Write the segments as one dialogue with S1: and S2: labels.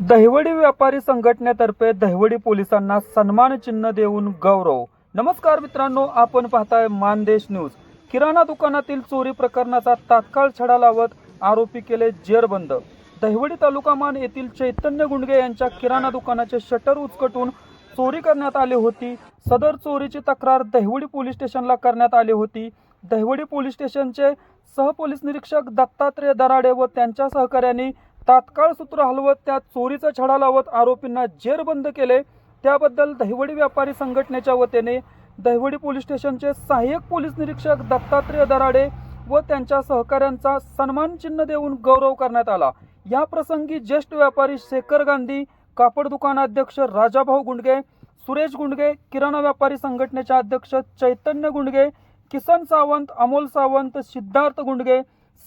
S1: दहिवडी व्यापारी संघटनेतर्फे दहिवडी पोलिसांना सन्मान चिन्ह देऊन गौरव. नमस्कार मित्रांनो आपण पाहताय मानदेश न्यूज. किराणा दुकानातील चोरी प्रकरणाचा तात्काळ छडा लावत आरोपी केले जेरबंद. दहिवडी तालुका मान येथील चैतन्य गुंडगे यांच्या किराणा दुकानाचे शटर उचकटून चोरी करण्यात आली होती. सदर चोरीची तक्रार दहिवडी पोलीस स्टेशनला करण्यात आली होती. दहिवडी पोलीस स्टेशनचे सहपोलीस निरीक्षक दत्तात्रय दराडे व त्यांच्या सहकाऱ्यांनी तात्काळ सूत्र हलवत त्यात चोरीचा छडा लावत आरोपींना जेरबंद केले. त्याबद्दल दहिवडी व्यापारी संघटनेच्या वतीने दहिवडी पोलीस स्टेशनचे सहाय्यक पोलीस निरीक्षक दत्तात्रय दराडे व त्यांच्या सहकाऱ्यांचा सन्मान चिन्ह देऊन गौरव करण्यात आला. या प्रसंगी ज्येष्ठ व्यापारी शेखर गांधी कापड दुकानाध्यक्ष राजाभाऊ गुंडगे सुरेश गुंडगे किराणा व्यापारी संघटनेचे अध्यक्ष चैतन्य गुंडगे किसन सावंत अमोल सावंत सिद्धार्थ गुंडगे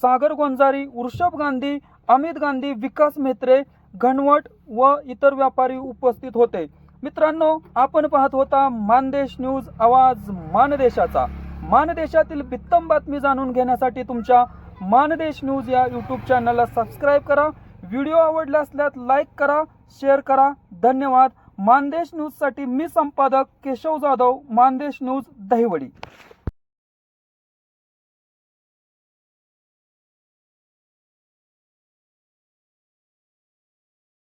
S1: सागर गोंजारी वृषभ गांधी अमित गांधी विकास मेत्रे घनवट व इतर व्यापारी उपस्थित होते. मित्रांनो आपण पाहत होता मानदेश न्यूज आवाज मानदेशाचा. मानदेशातील बित्तम बातमी जाणून घेण्यासाठी तुमच्या मानदेश न्यूज या यूट्यूब चॅनलला सबस्क्राईब करा. व्हिडिओ आवडला असल्यास लाईक करा शेअर करा. धन्यवाद. मानदेश न्यूजसाठी मी संपादक केशव जाधव मानदेश न्यूज दहिवडी.